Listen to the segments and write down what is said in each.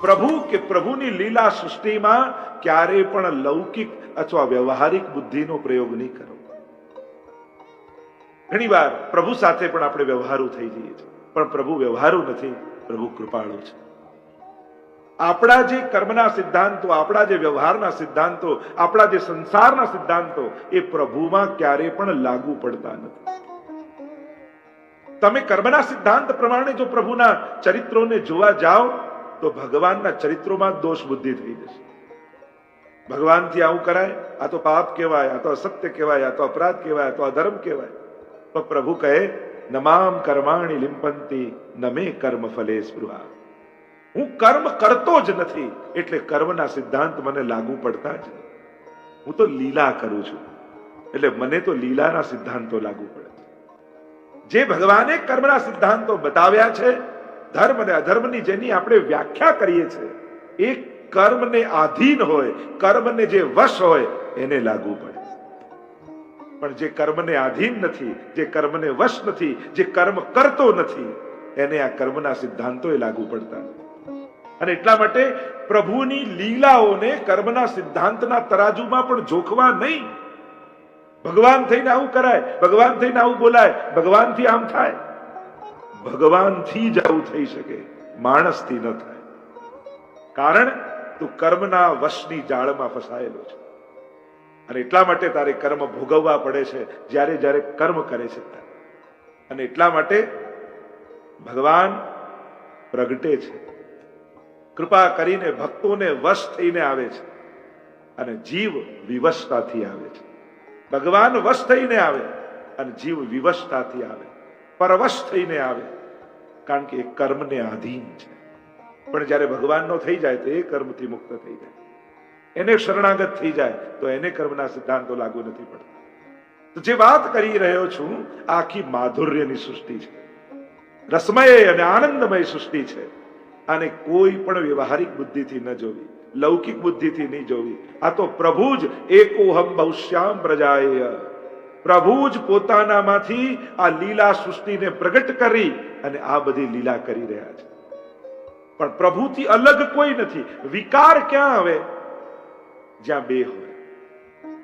પ્રભુ કે પ્રભુની લીલા સૃષ્ટિમાં ક્યારે પણ લૌકિક અથવા વ્યવહારિક બુદ્ધિનો પ્રયોગ નહીં કરો. ઘણીવાર પ્રભુ સાથે પણ આપણે વ્યવહારુ થઈ જઈએ છીએ. પણ પ્રભુ વ્યવહારુ નથી, પ્રભુ કૃપાળુ છે. આપણા જે કર્મના સિદ્ધાંતો, આપણા જે વ્યવહારના સિદ્ધાંતો, આપણા જે સંસારના સિદ્ધાંતો, એ પ્રભુમાં ક્યારે પણ લાગુ પડતા નથી. તમે કર્મના સિદ્ધાંત પ્રમાણે જો પ્રભુના ચરિત્રોને જોવા જાઓ તો ભગવાનના ચરિત્રોમાં દોષ બુદ્ધિ થઈ જશે. ભગવાનથી આવું કરાય, આ તો પાપ કહેવાય, આ તો અસત્ય કહેવાય, આ તો અપરાધ કહેવાય, આ તો અધર્મ કહેવાય. પણ પ્રભુ કહે, નમામ કર્માણી લિંપંતી નમે કર્મ ફલે સ્પૃહા. હું કર્મ કરતો જ નથી, એટલે કર્મના સિદ્ધાંત મને લાગુ પડતા જ હું તો લીલા કરું છું, એટલે મને તો લીલાના સિદ્ધાંતો લાગુ પડે જે ભગવાને કર્મના સિદ્ધાંતો બતાવ્યા છે ધર્મ અને અધર્મની જેની આપણે વ્યાખ્યા કરીએ છીએ, એ કર્મને આધીન હોય, કર્મને જે વશ હોય, એને લાગુ પડે. પણ જે કર્મને આધીન નથી, જે કર્મને વશ નથી, જે કર્મ કરતો નથી, એને આ કર્મના સિદ્ધાંતો લાગુ પડતા અને એટલા માટે પ્રભુની લીલાઓને કર્મના સિદ્ધાંતના તરાજુમાં પણ જોખવા નહીં. ભગવાન થઈને આવું કરાય, ભગવાન થઈને આવું બોલાય, ભગવાનથી આમ થાય. ભગવાનથી જ આવું થઈ શકે. માણસથી ન થાય. કારણ તું કર્મના વશની જાળમાં ફસાયેલો છે. અને એટલા માટે તારે કર્મ ભોગવવા પડે છે, જ્યારે જ્યારે કર્મ કરે છે. અને એટલા માટે ભગવાન પ્રગટે છે. કૃપા કરીને ભક્તોને વશ થઈને આવે છે. અને જીવ વિવશતાથી આવે છે. ભગવાન વશ થઈને આવે અને જીવ વિવશતાથી આવે. પરવશ થઈને આવે. કારણ કે એ કર્મને આધીન છે. પણ જ્યારે ભગવાનનો થઈ જાય તો એ કર્મથી મુક્ત થઈ જાય. એને શરણાગત થઈ જાય તો એને કર્મના સિદ્ધાંતો લાગુ નથી પડતા. તો જે વાત કરી રહ્યો છું આખી માધુર્યની સૃષ્ટિ છે. રસમય અને આનંદમય સૃષ્ટિ છે. આને કોઈ પણ વ્યવહારિક બુદ્ધિથી ન જોવી, લૌકિક બુદ્ધિથી નહીં જોવી. આ તો પ્રભુ જ એકોહમ બહુશ્યામ પ્રજાય. પ્રભુ જ પોતાનામાંથી આ લીલા સૃષ્ટિને પ્રગટ કરી અને આ બધી લીલા કરી રહ્યા છે. પણ પ્રભુથી અલગ કોઈ નથી. વિકાર ક્યાં આવે? જ્યાં બે હોય.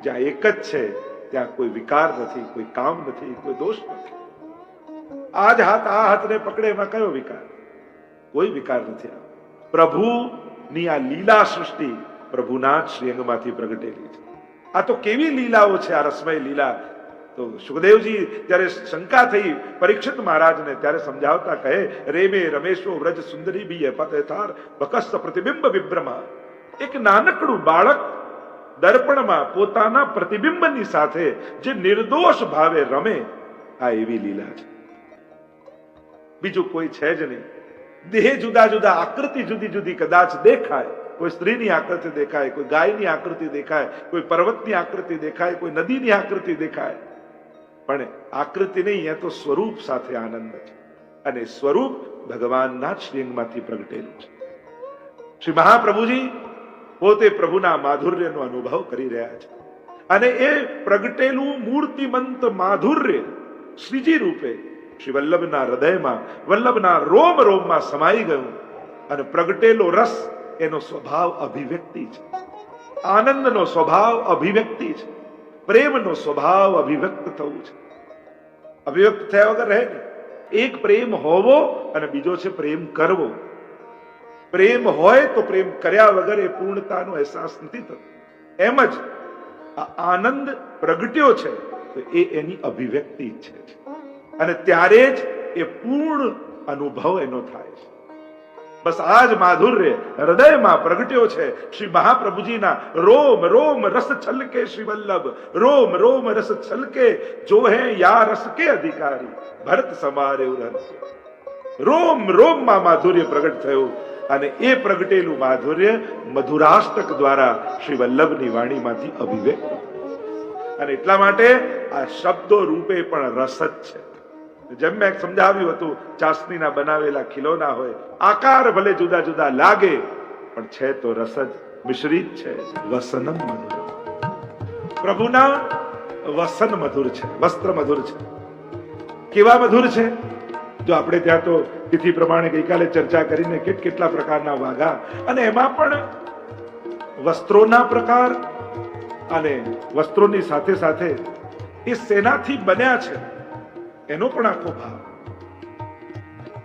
જ્યાં એક જ છે, ત્યાં કોઈ વિકાર નથી, કોઈ કામ નથી, કોઈ દોષ નથી. આ જ હાથ આ હાથને પકડે એમાં કયો વિકાર? કોઈ વિકાર નથી પ્રભુની આ લીલા સૃષ્ટિ પ્રભુના જ શ્રીઅંગમાંથી પ્રગટેલી છે. આ તો કેવી લીલાઓ છે, આ રસમય લીલા? તો સુખદેવજી જ્યારે શંકા થઈ પરીક્ષિત મહારાજને, ત્યારે સમજાવતા કહે રેમે રમેશો વ્રજ સુંદરી બી પતેથાર બકસ્ત પ્રતિબિંબ વિભ્રમ. એક નાનકડું બાળક દર્પણમાં પોતાના પ્રતિબિંબની સાથે જે નિર્દોષ ભાવે રમે, આ એવી લીલા છે. બીજું કોઈ છે જ નહીં. દેહ જુદા જુદા, આકૃતિ જુદી જુદી કદાચ દેખાય. કોઈ સ્ત્રીની આકૃતિ દેખાય, કોઈ ગાયની આકૃતિ દેખાય, કોઈ પર્વતની આકૃતિ દેખાય, કોઈ નદીની આકૃતિ દેખાય. પણ આકૃતિ નહીં એ તો સ્વરૂપ સાથે આનંદ છે. અને સ્વરૂપ ભગવાનના જ શ્રીંગમાંથી પ્રગટેલું છે. શ્રી મહાપ્રભુજી પોતે પ્રભુના માધુર્યનો અનુભવ કરી રહ્યા છે. અને એ પ્રગટેલું મૂર્તિમંત માધુર્ય શ્રીજી રૂપે શ્રી વલ્લભના હૃદયમાં, વલ્લભના રોમ રોમમાં સમાઈ ગયું અને પ્રગટેલો રસ એનો સ્વભાવ અભિવ્યક્તિ છે. આનંદનો સ્વભાવ અભિવ્યક્તિ છે. પ્રેમનો સ્વભાવ અભિવ્યક્ત થવું છે. અભિવ્યક્ત થયા વગર રહે ને એક પ્રેમ હોવો અને બીજો છે પ્રેમ કરવો. પ્રેમ હોય તો પ્રેમ કર્યા વગર એ પૂર્ણતાનો અહેસાસ નથી થતો. એમ જ આ આનંદ પ્રગટ્યો છે તો એ એની અભિવ્યક્તિ છે. અને ત્યારે જ એ પૂર્ણ અનુભવ એનો થાય છે. બસ આ જ માધુર્ય હૃદયમાં પ્રગટ્યો છે. શ્રી મહાપ્રભુજીના રોમ રોમ રસ છલકે શ્રી વલ્લભ રોમ રોમ રસ છલકે જો હે યા રસ કે અધિકારી? ભરત સમારે રોમ, રોમમાં માધુર્ય પ્રગટ થયું અને એ પ્રગટેલું માધુર્ય મધુરાષ્ટક દ્વારા શ્રી વલ્લભની વાણીમાંથી અભિવ્યક્ત. અને એટલા માટે આ શબ્દો રૂપે પણ રસ જ છે. જેમ મેં સમજાવ્યું હતું, ચાસણીના બનાવેલા ખીલોના હોય, આકાર ભલે જુદા જુદા લાગે, પણ છે તો રસ જ મિશ્રિત છે. વસનમ મધુર. પ્રભુના વસન મધુર છે, વસ્ત્ર મધુર છે. કેવા મધુર છે? જો આપણે ત્યાં તો તિથિ પ્રમાણે ગઈકાલે ચર્ચા કરીને કેટ કેટલા પ્રકારના વાઘા, અને એમાં પણ વસ્ત્રોના પ્રકાર અને વસ્ત્રોની સાથે સાથે એ સેનાથી બન્યા છે. એનો પણ આખો ભાવ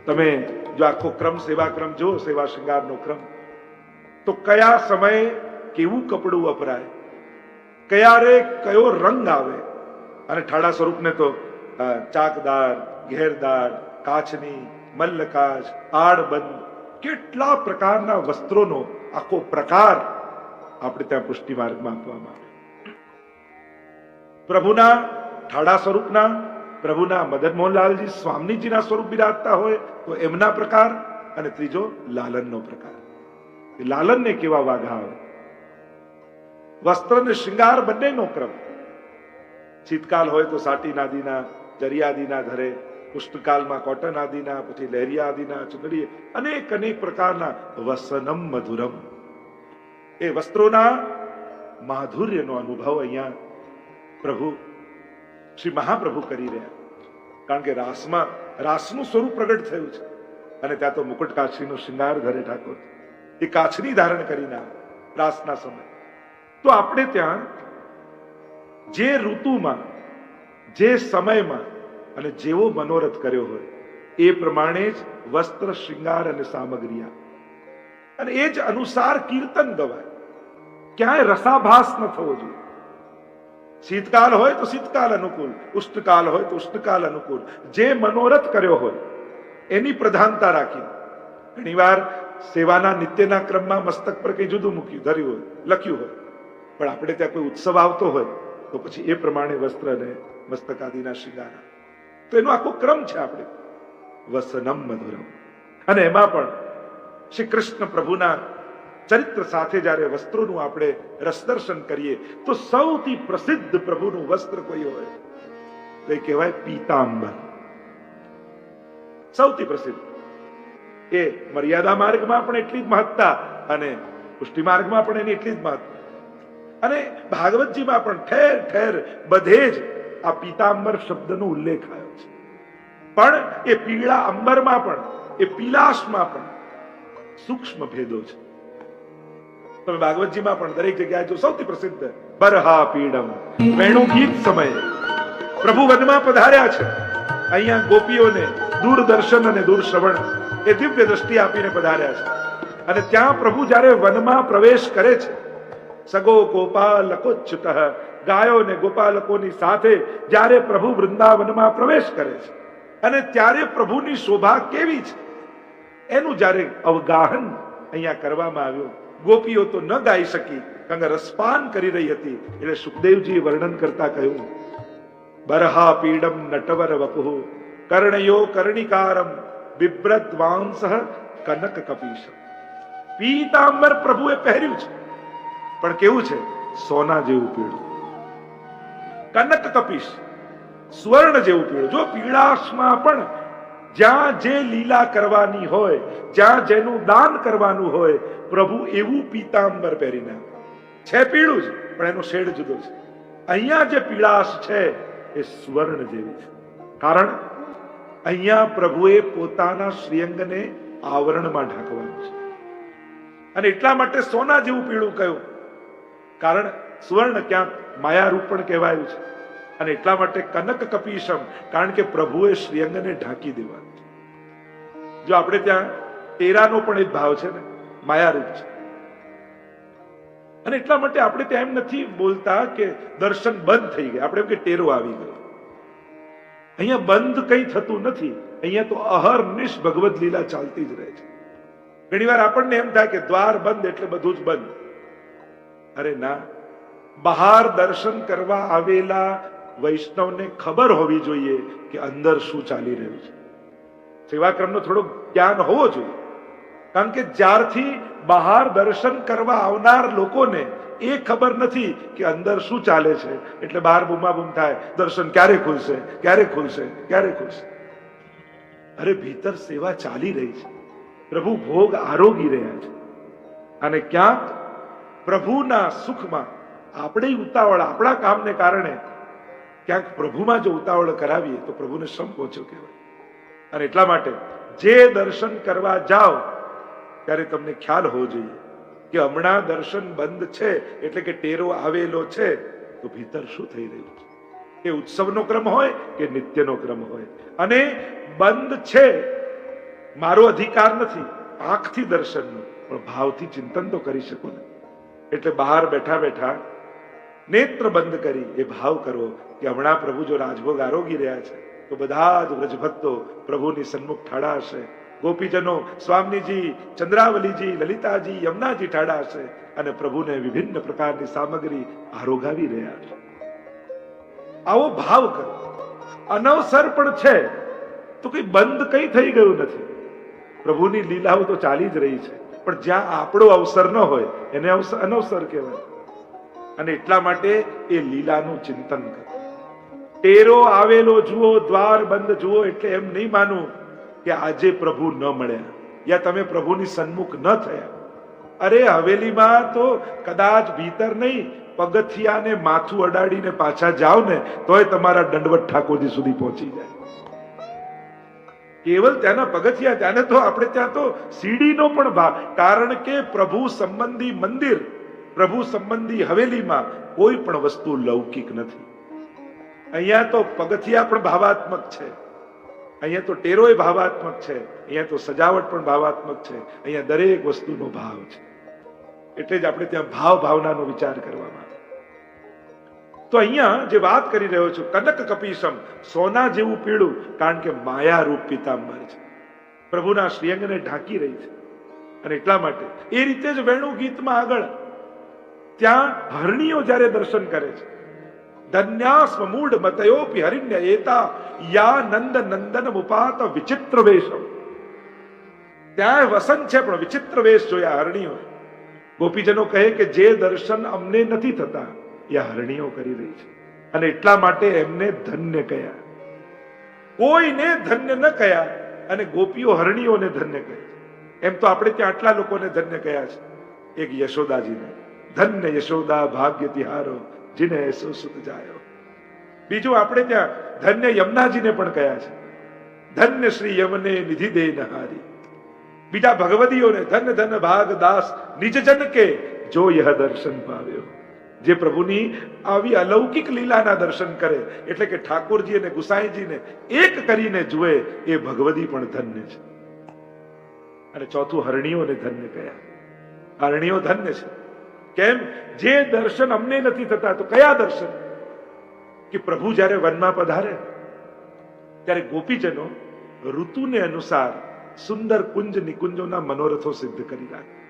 તમે જો આખો ક્રમ સેવા ક્રમ જો સેવા શૃંગારનો ક્રમ. તો કયા સમયે કેવું કપડું વપરાય? કયારે કયો રંગ આવે? અને ઠાડા સ્વરૂપને તો ચાકદાર, ઘેરદાર, કાચની, મલ્લકાચ, આડબંધ, કેટલા પ્રકારના વસ્ત્રોનો આખો પ્રકાર આપણે ત્યાં પુષ્ટિ માર્ગમાં આપવામાં આવે. પ્રભુના ઠાડા સ્વરૂપના પ્રભુના મદન મોહનલાલજી સ્વામીજીના સ્વરૂપ બિરાજતા હોય તો એમના પ્રકાર અને ત્રીજો લાલનનો પ્રકાર. લાલનને કેવા વાઘા આવે? વસ્ત્ર ને શૃંગાર બંનેનો ક્રમ. શીતકાલ હોય તો સાટી નાદીના, જરિયાદીના ધરે પુષ્ટકાલમાં કોટન આદિના, પછી લહેરિયા આદિના ચુંદડી અનેક અનેક પ્રકારના વસનમ મધુરમ. એ વસ્ત્રોના માધુર્યનો અનુભવ અહીંયા પ્રભુ શ્રી મહાપ્રભુ કરી રહ્યા. કારણ કે રાસમાં, રાસનું સ્વરૂપ પ્રગટ થયું છે. અને ત્યાં તો મુકુટ કાછરીનો શિંગાર ધરે ઠાકોર. એ કાછરી ધારણ કરીને આવે રાસના સમય. તો આપણે ત્યાં જે ઋતુમાં, જે સમયમાં અને જેવો મનોરથ કર્યો હોય, એ પ્રમાણે જ વસ્ત્ર, શિંગાર અને સામગ્રી અને એ જ અનુસાર કીર્તન ગવાય. ક્યાંય રસાભાસ ન થવો જોઈએ. શીતકાલ હોય તો શીતકાલ અનુકૂળ ઉષ્ણકાલ હોય તો ઉષ્ણકાલ અનુકૂળ જે મનોરથ કર્યો હોય એની પ્રધાનતા રાખી ઘણીવાર સેવાના નિત્યના ક્રમમાં મસ્તક પર કંઈ જુદું મૂક્યું ધર્યું હોય લખ્યું હોય પણ આપણે ત્યાં કોઈ ઉત્સવ આવતો હોય તો પછી એ પ્રમાણે વસ્ત્ર અને મસ્તક આદિના શૃંગાર તો એનો આખો ક્રમ છે આપણે વસનમ મધુરમ અને એમાં પણ શ્રી કૃષ્ણ પ્રભુના ચરિત્ર સાથે જ્યારે વસ્ત્રોનું આપણે રસદર્શન કરીએ, તો સૌથી પ્રસિદ્ધ પ્રભુનું વસ્ત્ર કોઈ હોય? તો એ કહેવાય પીતાંબર. સૌથી પ્રસિદ્ધ. એ મર્યાદા માર્ગમાં પણ એટલી જ મહત્તા અને પુષ્ટિ માર્ગમાં પણ એની એટલી જ મહત્તા. અને ભાગવતજીમાં પણ ઠેર ઠેર બધે જ આ પીતાંબર શબ્દનો ઉલ્લેખ આવ્યો છે. પણ એ પીળા અંબરમાં પણ, એ પીલાશમાં પણ સૂક્ષ્મ ભેદો છે. તમે ભાગવતજીમાં પણ દરેક જગ્યાએ જો સૌથી પ્રસિદ્ધ બરહા પીડમ વેણુ ગીત સમયે. પ્રભુ વનમાં પધાર્યા છે. અહીંયા ગોપીઓને દૂરદર્શન અને દૂરશ્રવણ એ દિવ્ય દ્રષ્ટિ આપીને પધાર્યા છે. અને ત્યાં પ્રભુ જ્યારે વનમાં પ્રવેશ કરે છે, સગો ગોપાલકોચ્યુત ગાયો ને ગોપાલકોની સાથે જ્યારે પ્રભુ વૃંદાવનમાં પ્રવેશ કરે છે, અને ત્યારે પ્રભુની શોભા કેવી છે? એનું જ્યારે અવગાહન અહીંયા કરવામાં આવ્યું ગોપીઓ તો ન ગાઈ શકી. કારણ કે રસપાન કરી રહી હતી. એટલે સુખદેવજી વર્ણન કરતા કહ્યું, બરહા પીડમ નટવર વપુ, કર્ણયો કર્ણિકારમ બિબ્રત વાંસ કનક કપીશ. પીતાંબર પ્રભુએ પહેર્યું છે. પણ કેવું છે? સોના જેવું પીળું. કનક કપીશ, સ્વર્ણ જેવું પીળું. જો પીળાશમાં પણ જ્યાં જે લીલા કરવાની હોય, જ્યાં જેનું દાન કરવાનું હોય, પ્રભુ એવું પીતાંબર પહેરીને છે પીળું જ, પણ એનો શેડ જુદો છે. અહીંયા જે પીળાશ છે, એ સુવર્ણ જેવી છે. કારણ, અહીંયા પ્રભુએ પોતાના શ્રીઅંગને આવરણમાં ઢાંકવાનું છે. અને એટલા માટે સોના જેવું પીળું કહ્યું. કારણ, સુવર્ણ ક્યાંક માયારૂપ પણ કહેવાયું છે. અને એટલા માટે કનક કપીશમ, કારણ કે પ્રભુએ શ્રીઅંગને ઢાંકી દેવાનું જો આપણે ત્યાં તેરાનો પણ એ ભાવ છે ને, માયારૂપ છે. અને એટલા માટે આપણે ત્યાં એમ નથી બોલતા કે દર્શન બંધ થઈ ગયા. આપણે એમ કે ટેરો આવી ગયો. અહીંયા બંધ કંઈ થતું નથી. અહીંયા તો અહર્નિશ ભગવદ લીલા ચાલતી જ રહે છે. ઘણીવાર આપણને એમ થાય કે દ્વાર બંધ એટલે બધું જ બંધ. અરે ના. બહાર દર્શન કરવા આવેલા વૈષ્ણવને ખબર હોવી જોઈએ કે અંદર શું ચાલી રહ્યું છે. સેવાક્રમનો થોડો જ્ઞાન હોવો જોઈએ. કારણ કે જ્યારથી બહાર દર્શન કરવા આવનાર લોકોને એ ખબર નથી કે અંદર શું ચાલે છે. એટલે બહાર બૂમાબૂમ થાય, દર્શન ક્યારે ખુલશે ક્યારે ખુલશે ક્યારે ખુલશે. અરે ભીતર સેવા ચાલી રહી છે. પ્રભુ ભોગ આરોગી રહ્યા છે. અને ક્યાંક પ્રભુના સુખમાં આપણે ઉતાવળ, આપણા કામને કારણે ક્યાંક પ્રભુમાં જો ઉતાવળ કરાવીએ તો પ્રભુને સમ પહોંચ્યો કહેવાય. અને એટલા માટે જે દર્શન કરવા જાઓ, ત્યારે તમને ખ્યાલ હોવો જોઈએ કે હમણાં દર્શન બંધ છે, એટલે કે ટેરો આવેલો છે, તો ભીતર શું થઈ રહ્યું છે? એ ઉત્સવનો ક્રમ હોય કે નિત્યનો ક્રમ હોય? અને બંધ છે, મારો અધિકાર નથી, આંખથી દર્શનનો, પણ ભાવથી ચિંતન તો કરી શકો ને. એટલે બહાર બેઠા બેઠા નેત્ર બંધ કરી એ ભાવ કરો કે હમણાં પ્રભુ જો રાજભોગ આરોગી રહ્યા છે, તો બધા જ વ્રજભક્તો પ્રભુની સન્મુખ ઠાડા હશે. ગોપીજનો, સ્વામીજી, ચંદ્રાવલીજી, લલિતાજી, યમુનાજી ઠાડા હશે અને પ્રભુને વિભિન્ન પ્રકારની સામગ્રી આરોગાવી રહ્યા છે. આવો ભાવ કરો. અનવસર પણ છે, તો કઈ બંધ કઈ થઈ ગયું નથી. પ્રભુની લીલાઓ તો ચાલી જ રહી છે, પણ જ્યાં આપણો અવસર ન હોય, એને અનવસર કહેવાય. અને એટલા માટે એ લીલાનું ચિંતન કરો. ટેરો આવેલો જુઓ, દ્વાર બંધ જુઓ, એટલે એમ નહીં માનું કે આજે પ્રભુ ન મળ્યા, યા તમે પ્રભુની સન્મુખ ન થયા. અરે, હવેલીમાં તો કદાચ ભીતર નહીં, પગથિયાને માથું અડાડીને પાછા જાઓ ને, તોય તમારા દંડવત ઠાકોરજી સુધી પહોંચી જાય. કેવલ ત્યાંના પગથિયા, ત્યાંને તો આપણે ત્યાં તો સીડીનો પણ ભાગ. કારણ કે પ્રભુ સંબંધી મંદિર પ્રભુ સંબંધી હવેલીમાં કોઈ પણ વસ્તુ લૌકિક નથી. અહીંયા તો પગથિયા પણ ભાવાત્મક છે. અહીંયા તો ટેરોય ભાવાત્મક છે. અહીંયા તો સજાવટ પણ ભાવાત્મક છે. અહીંયા દરેક વસ્તુનો ભાવ છે. એટલે જ આપણે ત્યાં ભાવ ભાવનાનો વિચાર કરવામાં તો અહીંયા જે વાત કરી રહ્યો છું, કનક કપીસમ સોના જેવું પીળું, કારણ કે માયા રૂપ પિતાંબર છે. પ્રભુના શ્રીઅંગને ઢાંકી રહી છે. અને એટલા માટે એ રીતે જ વેણુ ગીતમાં આગળ ત્યાં હરણીઓ જ્યારે દર્શન કરે છે ધન્યાસ્મ મૂઢ મતયોપી હરિણ્ય એતા યા નંદ નંદન મુપાત વિચિત્ર વેશમ. ત્યાં વસન છે, પણ વિચિત્ર વેશ જોયા હરણીઓ ગોપીજનો કહે કે જે દર્શન અમને નથી થતા, એ હરણીઓ કરી રહી છે. અને એટલા માટે એમને ધન્ય કયા. કોઈને ધન્ય ન કયા, અને ગોપીઓ હરણીઓને ધન્ય કહે એમ તો આપણે ત્યાં આટલા લોકોને ધન્ય કયા છે. એક યશોદાજીને ધન્ય યશોદા ભાગ્ય તિહારો, જીને સુસુત સુત જાયો. બીજું આપણે ત્યાં ધન્ય યમુનાજીને પણ કયા છે. ધન્ય શ્રી યમને નિધિ દે નહારી. બીજા ભગવદીઓને ધન ધન ભાગ દાસ નિજ જન કે જો યહ દર્શન પાવ્યો. જે પ્રભુની આવી અલૌકિક લીલાના દર્શન કરે, એટલે કે ઠાકોરજી અને ગુસાઈજીને એક કરીને જુએ, એ ભગવદી પણ ધન્ય છે. અને ચોથું હરણીઓને ધન્ય કયા. હરણીઓ ધન્ય છે. કેમ? જે દર્શન અમને નથી થતા, તો કયા દર્શન? કે પ્રભુ જ્યારે વનમાં પધારે, ત્યારે ગોપીજનો ઋતુને અનુસાર સુંદર કુંજ નિકુંજોના મનોરથો સિદ્ધ કરી રાખે.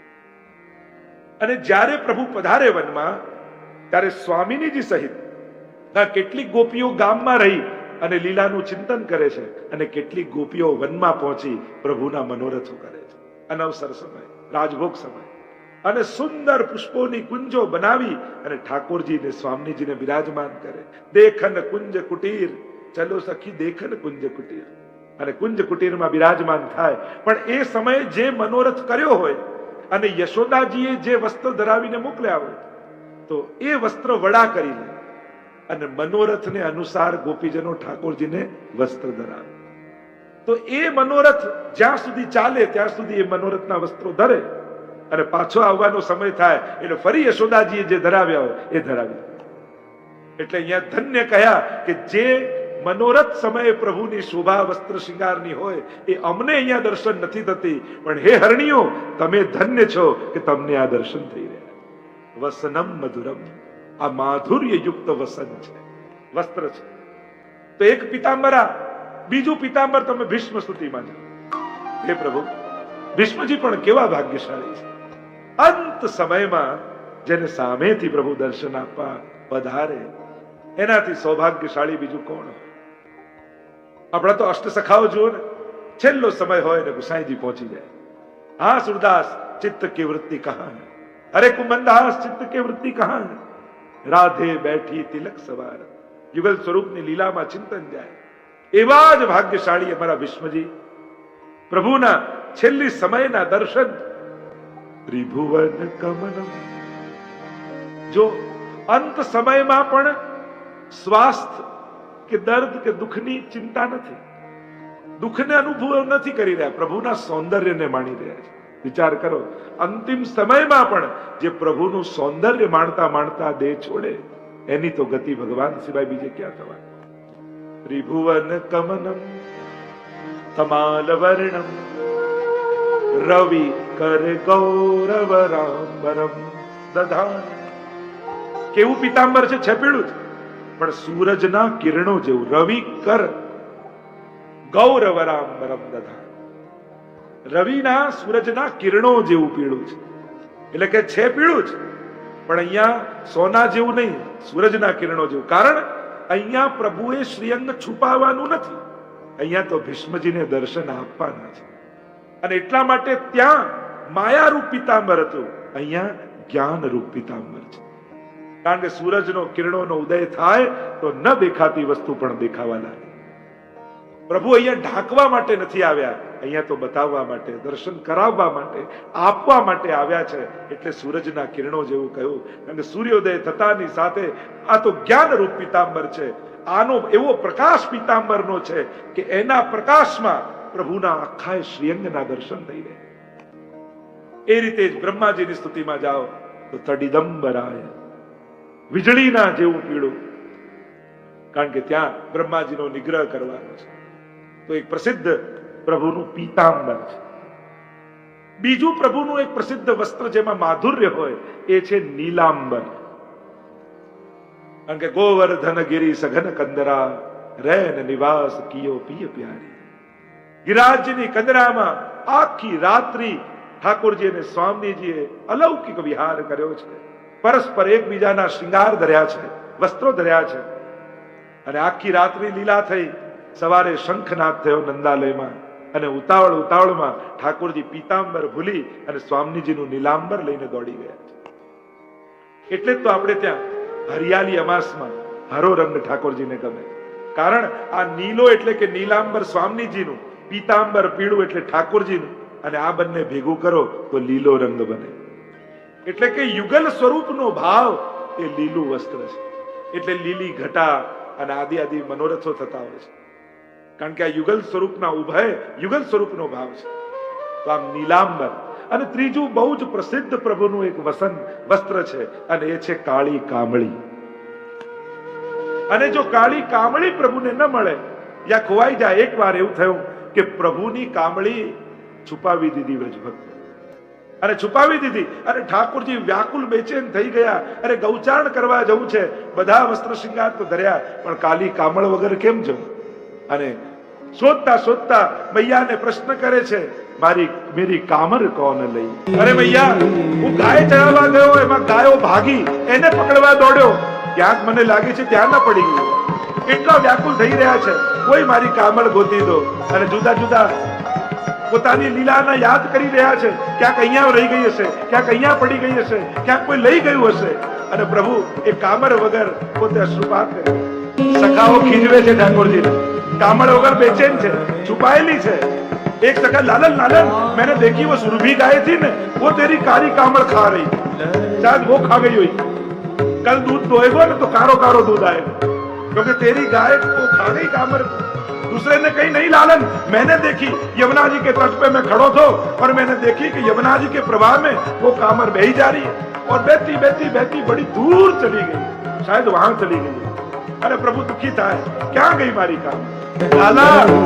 અને જ્યારે પ્રભુ પધારે વનમાં, ત્યારે સ્વામિનીજી સહિત કેટલીક ગોપીઓ ગામમાં રહી અને લીલાનું ચિંતન કરે છે અને કેટલીક ગોપીઓ વનમાં પહોંચી પ્રભુના મનોરથો કરે છે. અનવસર સમય, રાજભોગ સમય. અને સુંદર પુષ્પોની કુંજો બનાવી અને ઠાકોરજીને સ્વામીજીને બિરાજમાન કરે. દેખન કુંજ કુટીર, ચલો સખી દેખન કુંજ કુટીર. અને કુંજ કુટીરમાં બિરાજમાન થાય. પણ એ સમયે જે મનોરથ કર્યો હોય અને યશોદાજીએ જે વસ્ત્ર ધરાવીને મોકલ્યા હોય, તો એ વસ્ત્ર વડા કરી લે અને મનોરથને અનુસાર ગોપીજનો ઠાકોરજીને વસ્ત્ર ધરાવે. તો એ મનોરથ જ્યાં સુધી ચાલે, ત્યાં સુધી એ મનોરથના વસ્ત્રો ધરે. અને પાછો આવવાનો સમય થાય એટલે ફરી યશોદાજીએ જે ધરાવ્યા હોય એ ધરાવી એટલે અહીંયા ધન્ય કહ્યા કે જે મનોરથ સમયે પ્રભુની શોભા વસ્ત્ર શિંગારની હોય એ અમને અહીંયા દર્શન નથી થતી. પણ હે હરણીઓ, તમે ધન્ય છો કે તમને આ દર્શન થઈ રહ્યા વસનમ મધુરમ. આ માધુર્ય યુક્ત વસન છે. વસ્ત્ર છે. તો એક પિતાંબરા બીજું પિતાંબર તમે ભીષ્મ સ્તુતિમાં જાઓ. હે પ્રભુ, ભીષ્મજી પણ કેવા ભાગ્યશાળી છે. અંત સમયમાં જેને સામેથી પ્રભુ દર્શન આપવા વધારે, એનાથી સૌભાગ્યશાળી બીજું કોણ? આપણા તો અષ્ટ સખાઓ જુઓ ને, છેલ્લો સમય હોય ને ગુસાઈજી પહોંચી જાય. હા સુરદાસ ચિત્ત કે વૃત્તિ કહા અરે કુમંદાસ ચિત્ત કે વૃત્તિ કહા રાધે બેઠી તિલક સવાર. યુગલ સ્વરૂપની લીલામાં ચિંતન જાય. એવા જ ભાગ્યશાળી અમારા વિષ્ણુજી પ્રભુના છેલ્લી સમયના દર્શન ત્રિભુવન કમલમ. જો અંત સમયમાં પણ સ્વાસ્થ્ય કે દર્દ કે દુઃખની ચિંતા નથી, દુઃખને અનુભવ નથી કરી રહ્યા, પ્રભુના સૌંદર્યને માણી રહ્યા છે. વિચાર કરો, અંતિમ સમયમાં પણ જે પ્રભુનું સૌંદર્ય માણતા માણતા દેહ છોડે, એની તો ગતિ ભગવાન સિવાય બીજે ક્યાં થવાની? ત્રિભુવન કમનમ તમાલ વર્ણમ, રવિ કર ગૌરવ રામબરમ દધાન કેવું પિતાંબર છે છેપેલું પણ સૂરજના કિરણો જેવું રવિ કર. ગૌરવ રામબરમ દધાન રવિના સૂરજના કિરણો જેવું પીળું છે. એટલે કે છે પીળું જ. પણ અહીંયા સોના જેવું નહીં, સૂરજના કિરણો જેવું. કારણ અહીંયા પ્રભુએ શ્રીઅંગ છુપાવવાનું નથી. અહીંયા તો ભીષ્મજીને દર્શન આપવાના છે. અને એટલા માટે ત્યાં માયારૂપ પિતાંબર હતું. અહીંયા જ્ઞાનરૂપ પિતાંબર છે. કારણ કે સૂરજનો કિરણોનો ઉદય થાય તો ન દેખાતી વસ્તુ પણ દેખાવા લાગે. પ્રભુ અહીંયા ઢાંકવા માટે નથી આવ્યા. અહીંયા તો બતાવવા માટે, દર્શન કરાવવા માટે, આપવા માટે આવ્યા છે. એટલે સૂરજના કિરણો જેવું કહ્યું. અને સૂર્યોદય થતાની સાથે આ તો જ્ઞાનરૂપ પિતાંબર છે. આનો એવો પ્રકાશ પિતાંબરનો છે કે એના પ્રકાશમાં પ્રભુના આખા શ્રીઅંગના દર્શન થઈ રહે એ રીતે જ બ્રહ્માજીની સ્તુતિમાં જાઓ તો તડિદંબરાય. વીજળીના જેવું પીળું. કારણ કે ત્યાં બ્રહ્માજીનો નિગ્રહ કરવાનો છે. તો એક પ્રસિદ્ધ પ્રભુનું પીતાંબર છે. બીજું પ્રભુનું એક પ્રસિદ્ધ વસ્ત્ર જેમાં માધુર્ય હોય એ છે નીલાંબર. કારણ કે ગોવર્ધન ગિરી સઘન કંદરા, રેન નિવાસ કિયો પિય પ્યારી. ગિરાજની કંદરામાં આખી રાત્રિ ઠાકોરજી અને સ્વામીજીએ અલૌકિક વિહાર કર્યો છે. પરસ્પર એકબીજાના શૃંગાર ધર્યા છે, વસ્ત્રો ધર્યા છે. અને આખી રાત્રિ લીલા થઈ, સવારે શંખનાદ થયો નંદાલયમાં અને ઉતાવળ ઉતાવળમાં ઠાકોરજી પીતાંબર ભૂલી અને સ્વામીજીનું નીલાંબર લઈને દોડી ગયા. છે એટલે તો આપણે ત્યાં હરિયાળી અમાસમાં હરો રંગ ઠાકોરજીને ગમે. કારણ આ નીલો એટલે કે નીલાંબર સ્વામીજીનું, પીતાંબર પીળું એટલે ઠાકોરજીનું. અને આ બંને ભેગું કરો તો લીલો રંગ બને. એટલે કે યુગલ સ્વરૂપનો ભાવ એ લીલું વસ્ત્ર છે. એટલે લીલી ઘટા અને આદિ આદિ મનોરથો થતા હોય છે. કારણ કે આ યુગલ સ્વરૂપના ઉભય યુગલ સ્વરૂપનો ભાવ છે. તો આમ નીલાંબર અને ત્રીજું બહુ જ પ્રસિદ્ધ પ્રભુનું એક વસન વસ્ત્ર છે અને એ છે કાળી કામળી. અને જો કાળી કામળી પ્રભુને ન મળે, યા ખોવાઈ જાય એકવાર એવું થયું કે પ્રભુની કામળી છુપાવી દીધી વ્રજભક્ત. અરે છુપાવી દીધી. અરે ઠાકોરજી વ્યાકુલ બેચેન થઈ ગયા. અરે ગૌચારણ કરવા જવું છે. બધા વસ્ત્ર શૃંગાર તો ધર્યા, પણ કાલી કામળ વગર કેમ જવું? અને શોધતા શોધતા મૈયાને પ્રશ્ન કરે છે, મારી, મેરી કામર કોણ લઈ? અરે મૈયા, હું ગાય ચડાવવા ગયો, એમાં ગાયો ભાગી, એને પકડવા દોડ્યો. ક્યાંક મને લાગે છે ત્યાં ના પડી ગયું. એટલા વ્યાકુલ થઈ રહ્યા છે. કોઈ મારી કામળ ગોતી દો. અને જુદા જુદા પોતાની લીલાના યાદ કરી રહ્યા છે ક્યાંક અહીંયા રહી ગઈ હશે ક્યાંક અહીંયા પડી ગઈ હશે ક્યાંક કોઈ લઈ ગયું હશે અને પ્રભુ એ કામર વગર પોતે અશ્રુપાત કરે સખાઓ ખીજવે છે ઠાકોરજીને કામળ વગર બેચેન છે છુપાયેલી છે एक सका लालन लालन मैंने देखी वो सुरभि गाय थी ने वो तेरी काली कामड़ खा रही शायद वो खा गई हुई कल दूध दोएगा ना तो कारो कारो दूध आएगा क्योंकि तेरी गाय को खा गई कामर को दूसरे ने कही, नहीं लालन, मैंने देखी, यमुना जी के तट पे मैं खड़ो थो, और मैंने देखी कि यमुना जी के प्रवाह में वो कामर बही जा रही है, और बहती बहती बहती बड़ी दूर चली गई, शायद वहाँ चली गई अरे प्रभु, दुखी था क्या गई मारी काम लाला,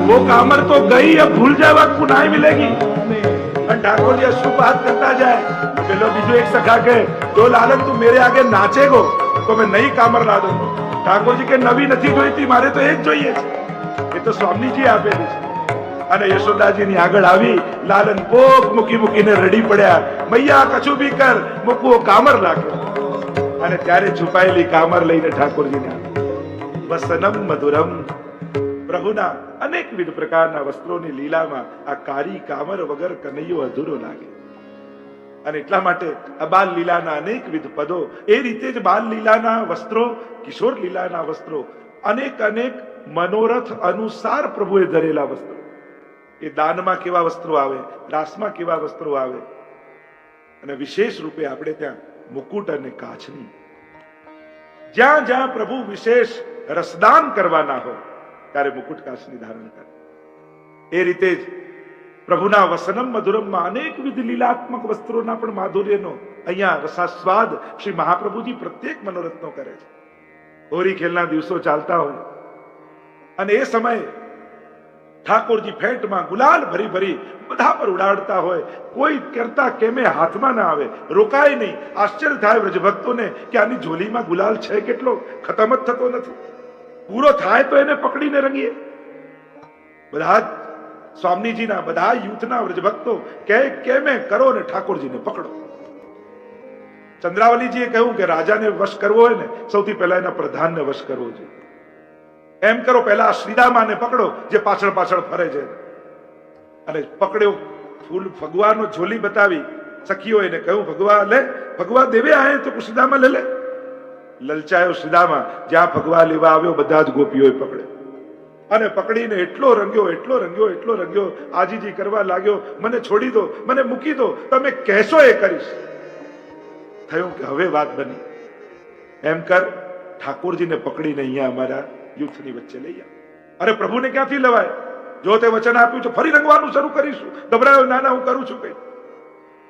वो कामर तो गई, अब भूल जाए वक्त को मिलेगी। ठाकुर जी, अशुभ बात करता जाए। चलो बीजो, एक सखा के जो लालन तू मेरे आगे नाचेगो तो मैं नई कामर ला दूँगा। ठाकुर जी के नवी नहीं जोई थी, मारे तो एक जोई है। એ તો સ્વામીજી આપેલી છે. અને યશોદાજીની આગળ આવી, લાલન પોક મૂકી મૂકીને રડી પડ્યા. મૈયા, કછું બી કર, મૂકવો કામર લાગ્યો અને ત્યારે છુપાયેલી કામર લઈને ઠાકોરજીને વસનમ મધુરમ. પ્રભુના અનેકવિધ પ્રકારના વસ્ત્રોની લીલામાં આ કારી કામર વગર કનૈયો અધૂરો લાગે. અને એટલા માટે આ બાલ લીલાના અનેકવિધ પદો, એ રીતે જ બાલ લીલાના વસ્ત્રો કિશોર લીલાના વસ્ત્રો, અનેક અનેક મનોરથ અનુસાર પ્રભુએ ધરેલા વસ્ત્રો. એ દાનમાં કેવા વસ્ત્રો આવે? રાસમાં કેવા વસ્ત્રો આવે? અને વિશેષ રૂપે આપણે ત્યાં મુકુટ અને કાચની. જ્યાં જ્યાં પ્રભુ વિશેષ રસદાન કરવાના હોય, ત્યારે મુકુટ કાચની ધારણ કરે. એ રીતે જ પ્રભુના વસનમ મધુરમમાં અનેકવિધ લીલાત્મક વસ્ત્રોના પણ માધુર્યનો અહીંયા રસાસ્વાદ શ્રી મહાપ્રભુજી પ્રત્યેક મનોરથનો કરે છે. હોરી ખેલના દિવસો ચાલતા હોય અને એ સમયે ઠાકોરજી ફેંટમાં ગુલાલ ભરી ભરી બધા પર ઉડાડતા હોય, કોઈ કરતા કેમે હાથમાં ના આવે, રોકાય નહીં. આશ્ચર્ય થાય વ્રજભક્તોને કે આની ઝોલીમાં ગુલાલ છે કેટલો? ખતમ જ થતો નથી. પૂરો થાય તો એને પકડીને રંગીએ. બધા સ્વામીજીના, બધા યુથના વ્રજભક્તો કે કેમે કરો ને ઠાકોરજીને પકડો. ચંદ્રાવલીજીએ કહ્યું કે રાજાને વશ કરવો હોય ને, સૌથી પહેલા એના પ્રધાનને વશ કરવો જોઈએ. એમ કરો, પહેલા શ્રીદામાને પકડો, જે પાછળ પાછળ ફરે છે. અને પકડ્યો. ફૂલ ભગવાનનો ઝોલી બતાવી. સખીઓ એને કહ્યું, ભગવા, લે, ભગવા દેવે આયે તો શ્રીદામા લે લે. લલચાયો શ્રીદામા જ્યાં ભગવા લેવા આવ્યો, બધા જ ગોપીઓએ પકડે અને પકડીને એટલો રંગ્યો એટલો રંગ્યો એટલો રંગ્યો. આજીજી કરવા લાગ્યો, મને છોડી દો, મને મૂકી દો, તમે કહેશો એ કરીશ. થયું કે હવે વાત બની. એમ કર, ઠાકોરજીને પકડીને અહીંયા અમારા યુથની વચ્ચે લઈ આવ. અરે પ્રભુને ક્યાંથી લવાય? જો તે વચન આપ્યું છે ફરી રંગવાનું શરૂ કરીશું. ગભરાયો ના ના હું કરું છું કઈ?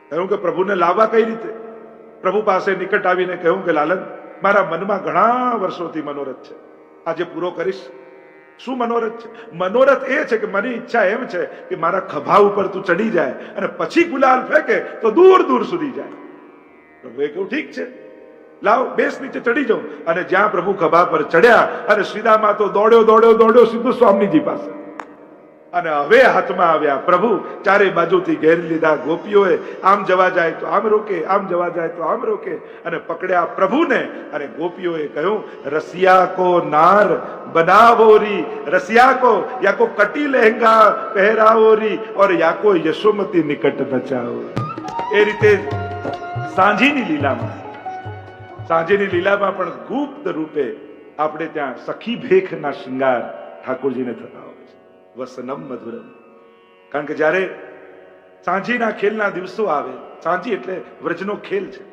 કહ્યું કે, પ્રભુને લાવવા કઈ રીતે? પ્રભુ પાસે નિકટ આવીને કહ્યું કે, લાલન, મારા મનમાં ઘણા વર્ષોથી મનોરથ છે. આજે પૂરો કરીશ. શું મનોરથ છે? મનોરથ એ છે કે મારી ઈચ્છા એમ છે કે મારા ખભા ઉપર તું ચડી જાય અને પછી ગુલાલ ફેંકે તો દૂર દૂર સુધી જાય. પ્રભુએ કહ્યું, ઠીક છે. લાવ, બેસ નીચે ચડી જાઉં. અને જ્યાં પ્રભુ ખભા પર ચડ્યા અને શ્રીદામાં તો દોડ્યો દોડ્યો દોડ્યો સીધું સ્વામીજી પાસે. અને હવે હાથમાં આવ્યા પ્રભુ, ચારે બાજુથી ઘેર લીધા ગોપીઓએ, આમ જવા જાય તો આમ રોકે, આમ જવા જાય તો આમ રોકે. અને પકડ્યા પ્રભુને અને ગોપીઓએ કહ્યું, રસિયા કો નાર બનાવોરી રસિયા કો, યા કો કટી લહેંગા પહેરાવોરી ઓર યા કો યશોમતી નિકટ બચાવો એ રીતે સાંજીની લીલામાં સાંજેની લીલામાં પણ ગુપ્ત રૂપે આપણે ત્યાં સખી ભેખના શૃંગાર ઠાકોરજીને થતા હોય છે. વસનમ મધુરમ. કારણ કે જ્યારે સાંજીના ખેલના દિવસો આવે, સાંજી એટલે વ્રજનો ખેલ છે.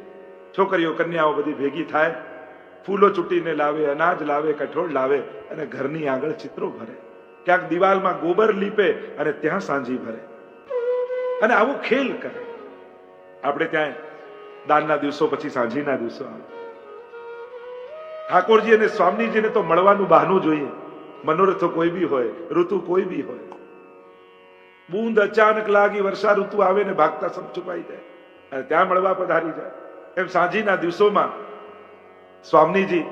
છોકરીઓ, કન્યાઓ બધી ભેગી થાય, ફૂલો ચૂંટીને લાવે, અનાજ લાવે, કઠોળ લાવે અને ઘરની આગળ ચિત્રો ભરે. ક્યાંક દિવાલમાં ગોબર લીપે અને ત્યાં સાંજી ભરે. અને આવું ખેલ કરે. આપણે ત્યાં દાનના દિવસો પછી સાંજીના દિવસો આવે. ઠાકોરજી અને સ્વામીજીને તો મળવાનું બહાનું જોઈએ. મનોરથો કોઈ બી હોય, ઋતુ કોઈ બી હોય. બૂંદ અચાનક લાગી, વર્ષા ઋતુ આવે ને ભાગતા સમ છુપાઈ જાય. અને ત્યાં મળવા પધારી જાય. એમ સાંજીના દિવસોમાં સ્વામીજી,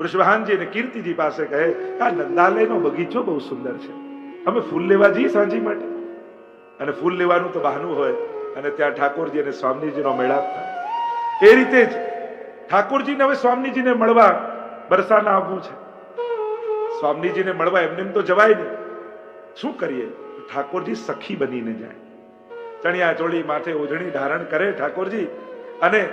વૃષભાનજી અને કીર્તિજી પાસે કહે, આ નંદાલયનો બગીચો બહુ સુંદર છે. અમે ફૂલ લેવા જઈએ સાંજી માટે. અને ફૂલ લેવાનું તો બહાનું હોય, અને ત્યાં ઠાકોરજી અને સ્વામીજીનો મેળાપ થાય. એ રીતે જ ઠાકોરજીને હવે સ્વામીજીને મળવા બરસાના આવવું છે. સ્વામીજીને મળવા એમને તો જવાય નહીં. શું કરીએ? ઠાકોરજી સખી બનીને જાય. ચણિયા ચોળી માથે ઓઢણી ધારણ કરે ઠાકોરજી અને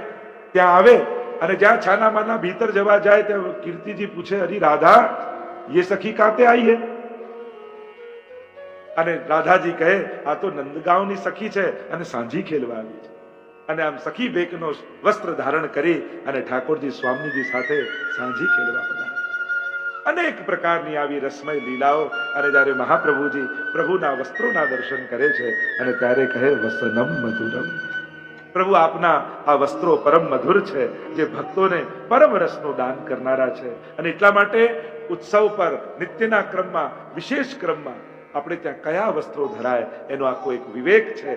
ત્યાં આવે અને જ્યાં છાનામાના ભીતર જવા જાય ત્યાં કીર્તિજી પૂછે હરી રાધા એ સખી કાતે આવી હે? અને રાધાજી કહે, આ તો નંદગાંવની સખી છે અને સાંજી ખેલવા આવી છે. અને આમ સખી બેકનો વસ્ત્ર ધારણ કરી અને ઠાકોરજી સ્વામીજી સાથે સાંજી ખેલવા પધાર્યા. અનેક પ્રકારની આવી રસમય લીલાઓ અને જ્યારે મહાપ્રભુજી પ્રભુના વસ્ત્રોના દર્શન કરે છે અને ત્યારે કહે વસનમ મધુરમ. પ્રભુ આપના આ વસ્ત્રો પરમ મધુર છે, જે ભક્તોને પરમ રસનું દાન કરનારા છે. અને એટલા માટે ઉત્સવ પર, નિત્યના ક્રમમાં, વિશેષ ક્રમમાં આપણે ત્યાં કયા વસ્ત્રો ધરાય એનો આખો એક વિવેક છે.